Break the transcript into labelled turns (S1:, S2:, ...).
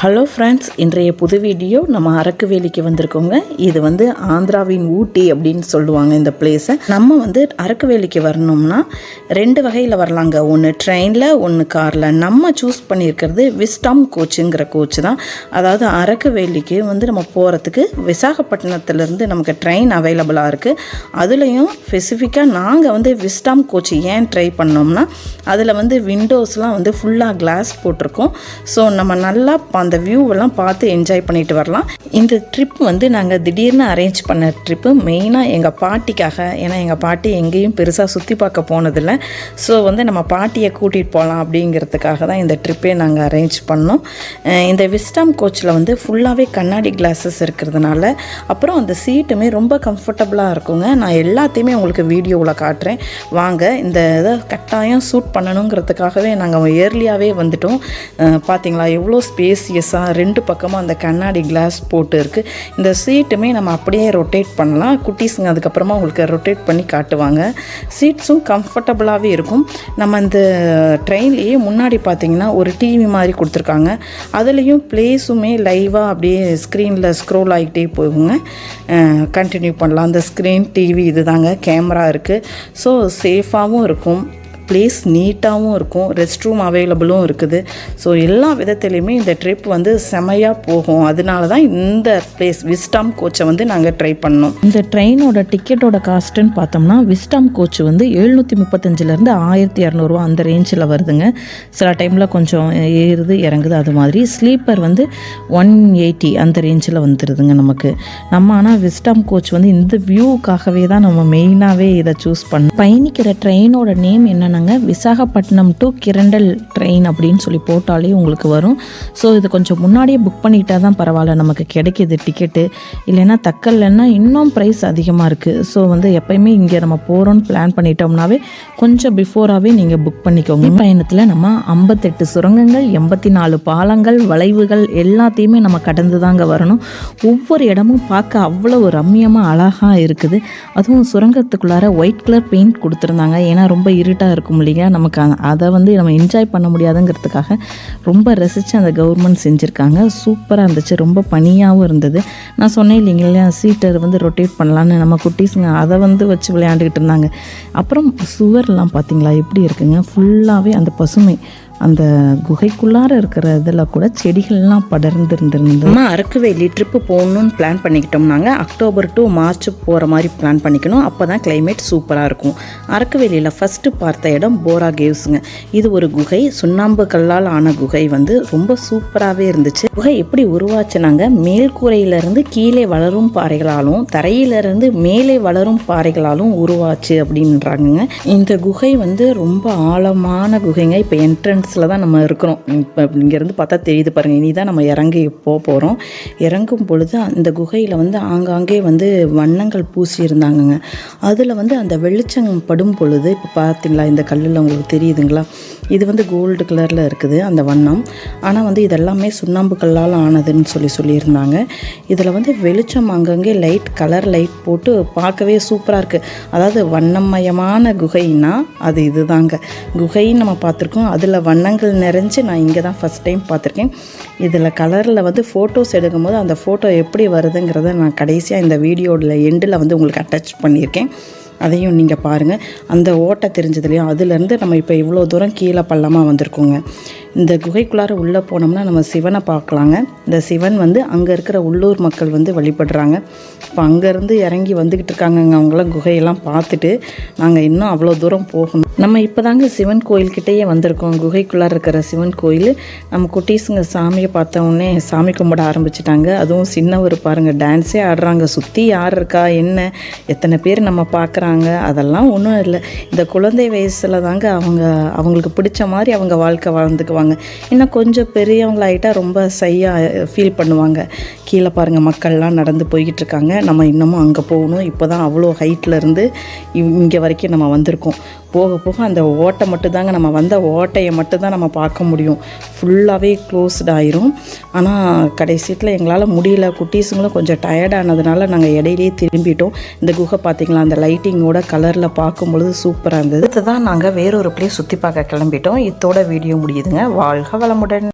S1: Hello friends இன்றைய புது video நம்ம அரக்குவேலிக்கு வந்திருக்கோங்க. இது வந்து ஆந்திராவின் ஊட்டி அப்படின்னு சொல்லுவாங்க இந்த பிளேஸை நம்ம வந்து அரக்குவேலிக்கு வரணும்னா ரெண்டு வகையில் வரலாங்க. ஒன்று ட்ரெயினில் ஒன்று காரில் நம்ம சூஸ் பண்ணியிருக்கிறது விஸ்டாம் கோச்சுங்கிற கோச் தான். அதாவது அரக்குவேலிக்கு வந்து நம்ம போகிறதுக்கு விசாகப்பட்டினத்துலேருந்து நமக்கு ட்ரெயின் அவைலபிளாக இருக்குது அதுலேயும் ஸ்பெசிஃபிக்காக நாங்கள் வந்து விஸ்டாம் கோச் ஏன் ட்ரை பண்ணோம்னா அதில் வந்து விண்டோஸ்லாம் வந்து ஃபுல்லாக கிளாஸ் போட்டிருக்கோம். ஸோ நம்ம நல்லா அந்த வியூவெல்லாம் பார்த்து என்ஜாய் பண்ணிட்டு வரலாம். இந்த ட்ரிப் வந்து நாங்கள் திடீர்னு அரேஞ்ச் பண்ண ட்ரிப்பு மெயினாக எங்கள் பாட்டிக்காக ஏன்னா எங்கள் பாட்டி எங்கேயும் பெருசாக சுற்றி பார்க்க போனதில்லை. ஸோ வந்து நம்ம பாட்டியை கூட்டிகிட்டு போகலாம் அப்படிங்கிறதுக்காக தான் இந்த ட்ரிப்பே நாங்கள் அரேஞ்ச் பண்ணோம். இந்த விஸ்டாம் கோச்சில் வந்து ஃபுல்லாகவே கண்ணாடி கிளாஸஸ் இருக்கிறதுனால அப்புறம் அந்த சீட்டுமே ரொம்ப கம்ஃபர்டபுளாக இருக்குங்க. நான் எல்லாத்தையுமே உங்களுக்கு வீடியோவில் காட்டுறேன். வாங்க இந்த இதை கட்டாயம் சூட் பண்ணணுங்கிறதுக்காகவே நாங்கள் இயர்லியாகவே வந்துட்டோம். பார்த்தீங்களா எவ்வளோ ஸ்பேசியஸாக ரெண்டு பக்கமும் அந்த கண்ணாடி கிளாஸ் போட்டு இருக்குது இந்த சீட்டுமே நம்ம அப்படியே ரொட்டேட் பண்ணலாம். குட்டீஸுங்க அதுக்கப்புறமா உங்களுக்கு ரொட்டேட் பண்ணி காட்டுவாங்க. சீட்ஸும் கம்ஃபர்டபுளாகவே இருக்கும். நம்ம இந்த ட்ரெயின்லேயே முன்னாடி பார்த்திங்கன்னா ஒரு டிவி மாதிரி கொடுத்துருக்காங்க. அதுலேயும் ப்ளேஸுமே லைவாக அப்படியே ஸ்க்ரீனில் ஸ்க்ரோல் ஆகிட்டே போகுங்க. கண்டினியூ பண்ணலாம். அந்த ஸ்க்ரீன் டிவி இதுதாங்க. கேமரா இருக்குது ஸோ சேஃபாகவும் இருக்கும். ப்ளேஸ் நீட்டாகவும் இருக்கும் ரெஸ்ட் ரூம் அவைலபிளும் இருக்குது. ஸோ எல்லா விதத்துலேயுமே இந்த ட்ரிப் வந்து செமையாக போகும். அதனால தான் இந்த பிளேஸ் விஸ்டாம் கோச்சை வந்து நாங்கள் ட்ரை பண்ணோம். இந்த ட்ரெயினோட டிக்கெட்டோட காஸ்ட்டுன்னு பார்த்தோம்னா விஸ்டாம் கோச் வந்து எழுநூற்றி முப்பத்தஞ்சிலேருந்து ஆயிரத்தி இரநூறுவா அந்த ரேஞ்சில் வருதுங்க. சில டைமில் கொஞ்சம் ஏறுது இறங்குது அது மாதிரி. ஸ்லீப்பர் வந்து ஒன் எயிட்டி அந்த ரேஞ்சில் வந்துடுதுங்க நமக்கு. நம்ம ஆனால் விஸ்டாம் கோச் வந்து இந்த வியூக்காகவே தான் நம்ம மெயினாகவே இதை சூஸ் பண்ணோம். பயணிக்கிற ட்ரெயினோட நேம் என்னென்னாங்க விசாகப்பட்டினம் டு கிரண்டல் ட்ரெயின் அப்படின்னு சொல்லி போட்டாலே உங்களுக்கு வரும். ஸோ இது கொஞ்சம் முன்னாடியே புக் பண்ணிட்டா தான் பரவாயில்ல. நமக்கு கிடைக்கிது டிக்கெட்டு இல்லைன்னா தக்கல்லைன்னா இன்னும் ப்ரைஸ் அதிகமாக இருக்குது ஸோ வந்து எப்பயுமே இங்கே நம்ம போகிறோன்னு பிளான் பண்ணிட்டோம்னாவே கொஞ்சம் பிஃபோராகவே நீங்கள் புக் பண்ணிக்கோங்க. பயணத்தில் நம்ம ஐம்பத்தெட்டு சுரங்கங்கள் எண்பத்தி நாலு பாலங்கள் வளைவுகள் எல்லாத்தையுமே நம்ம கடந்து தாங்க வரணும். ஒவ்வொரு இடமும் பார்க்க அவ்வளோ ரம்மியமாக அழகாக இருக்குது. அதுவும் சுரங்கத்துக்குள்ளார ஒயிட் கலர் பெயிண்ட் கொடுத்துருந்தாங்க. ஏன்னா ரொம்ப இருட்டாக இருக்கும். இல்லையா? நமக்கு அதை வந்து நம்ம என்ஜாய் பண்ண முடியாதுங்கிறதுக்காக ரொம்ப ரசித்து அந்த கவர்மெண்ட் செஞ்சுருக்காங்க. சூப்பராக இருந்துச்சு. ரொம்ப பனியாகவும் இருந்தது. நான் சொன்னேன் இல்லைங்களா சீட்டர் வந்து ரொட்டேட் பண்ணலான்னு. நம்ம குட்டீஸுங்க அதை வந்து வச்சு விளையாண்டுக்கிட்டு இருந்தாங்க. அப்புறம் சுவர்லாம் பார்த்தீங்களா எப்படி இருக்குங்க? ஃபுல்லாகவே அந்த பசுமை. அந்த குகைக்குள்ளார இருக்கிற இதில் கூட செடிகள்லாம் படர்ந்து இருந்திருந்தது நம்ம அரக்குவேலி ட்ரிப்பு போகணும்னு பிளான் பண்ணிக்கிட்டோம்னாங்க. அக்டோபர் டு மார்ச் போகிற மாதிரி பிளான் பண்ணிக்கணும். அப்போ தான் கிளைமேட் சூப்பராக இருக்கும் அரக்குவேலியில் ஃபஸ்ட்டு பார்த்த இடம் போரா கேவ்ஸுங்க இது ஒரு குகை. சுண்ணாம்பு கல்லால் ஆன குகை வந்து ரொம்ப சூப்பராகவே இருந்துச்சு. குகை எப்படி உருவாச்சுனாங்க? மேல்கூரையிலிருந்து கீழே வளரும் பாறைகளாலும் தரையிலிருந்து மேலே வளரும் பாறைகளாலும் உருவாச்சு அப்படின்றாங்கங்க. இந்த குகை வந்து ரொம்ப ஆழமான குகைங்க. இப்போ என்ட்ரன்ஸ் என்ட்ரன்ஸில் தான் நம்ம இருக்கிறோம். இப்போ இங்கேருந்து பார்த்தா தெரியுது பாருங்கள் இனி தான் நம்ம இறங்கி போக போகிறோம் இறங்கும் பொழுது அந்த குகையில் வந்து ஆங்காங்கே வந்து வண்ணங்கள் பூசி இருந்தாங்கங்க அதில் வந்து அந்த வெளிச்சம் படும் பொழுது இப்போ பார்த்தீங்களா? இந்த கல்லில் உங்களுக்கு தெரியுதுங்களா? இது வந்து கோல்டு கலரில் இருக்குது அந்த வண்ணம். ஆனால் வந்து இதெல்லாமே சுண்ணாம்புக்கல்லால் ஆனதுன்னு சொல்லி சொல்லியிருந்தாங்க. இதில் வந்து வெளிச்சம் அங்கங்கே லைட் கலர் லைட் போட்டு பார்க்கவே சூப்பராக இருக்குது அதாவது வண்ணமயமான குகைன்னா அது இதுதாங்க. குகைன்னு நம்ம பார்த்துருக்கோம். அதில் வண்ணங்கள் நிறைஞ்சு நான் இங்கே தான் ஃபஸ்ட் டைம் பார்த்துருக்கேன். இதில் கலரில் வந்து ஃபோட்டோஸ் எடுக்கும்போது அந்த ஃபோட்டோ எப்படி வருதுங்கிறத நான் கடைசியாக இந்த வீடியோவில் எண்டில் வந்து உங்களுக்கு அட்டாச் பண்ணியிருக்கேன். அதையும் நீங்கள் பாருங்கள் அந்த ஓட்டை தெரிஞ்சதுலையும் அதுலேருந்து நம்ம இப்போ இவ்வளோ தூரம் கீழே பள்ளமாக வந்திருக்கோங்க. இந்த குகைக்குள்ளார உள்ளே போனோம்னா நம்ம சிவனை பார்க்கலாங்க. இந்த சிவன் வந்து அங்கே இருக்கிற உள்ளூர் மக்கள் வந்து வழிபடுறாங்க. இப்போ அங்கேருந்து இறங்கி வந்துக்கிட்டு இருக்காங்கங்க. அவங்களாம் குகையெல்லாம் பார்த்துட்டு நாங்கள் இன்னும் அவ்வளோ தூரம் போகணும். நம்ம இப்போ தாங்க சிவன் கோயில்கிட்டேயே வந்திருக்கோம். குகைக்குள்ளார இருக்கிற சிவன் கோயில். நம்ம குட்டீஸுங்க சாமியை பார்த்த உடனே சாமி கும்பிட ஆரம்பிச்சிட்டாங்க. அதுவும் சின்னவர் பாருங்கள் டான்ஸே ஆடுறாங்க. சுற்றி யார் இருக்கா? என்ன? எத்தனை பேர் நம்ம பார்க்குறாங்க? அதெல்லாம் ஒன்றும் இல்லை. இந்த குழந்தை வயசில் தாங்க அவங்க அவங்களுக்கு பிடிச்ச மாதிரி அவங்க வாழ்க்கை வாழ்ந்துக்குவாங்க இன்னும் கொஞ்சம் பெரியவங்களாயிட்டா ரொம்ப சையாக ஃபீல் பண்ணுவாங்க. கீழே பாருங்கள் மக்கள்லாம் நடந்து போய்கிட்டு இருக்காங்க நம்ம இன்னமும் அங்கே போகணும். இப்போ தான் அவ்வளோ ஹைட்டில் இருந்து இங்கே வரைக்கும் நம்ம வந்திருக்கோம். போக போக அந்த ஓட்டை மட்டும்தாங்க நம்ம வந்த ஓட்டையை மட்டும்தான் நம்ம பார்க்க முடியும். ஃபுல்லாகவே க்ளோஸ்ட் ஆயிரும். ஆனால் கடைசியில் எங்களால் முடியல. குட்டீஸுங்களும் கொஞ்சம் டயர்டானதுனால நாங்கள் இடையிலேயே திரும்பிட்டோம். இந்த குகை பார்த்தீங்களா அந்த லைட்டிங்கோட கலரில் பார்க்கும்பொழுது சூப்பராக இருந்தது. இதுதான் நாங்கள் வேறொரு பிளேஸ் சுற்றி பார்க்க கிளம்பிட்டோம். இதோட வீடியோ முடியுதுங்க. வாழ்க வளமுடன்.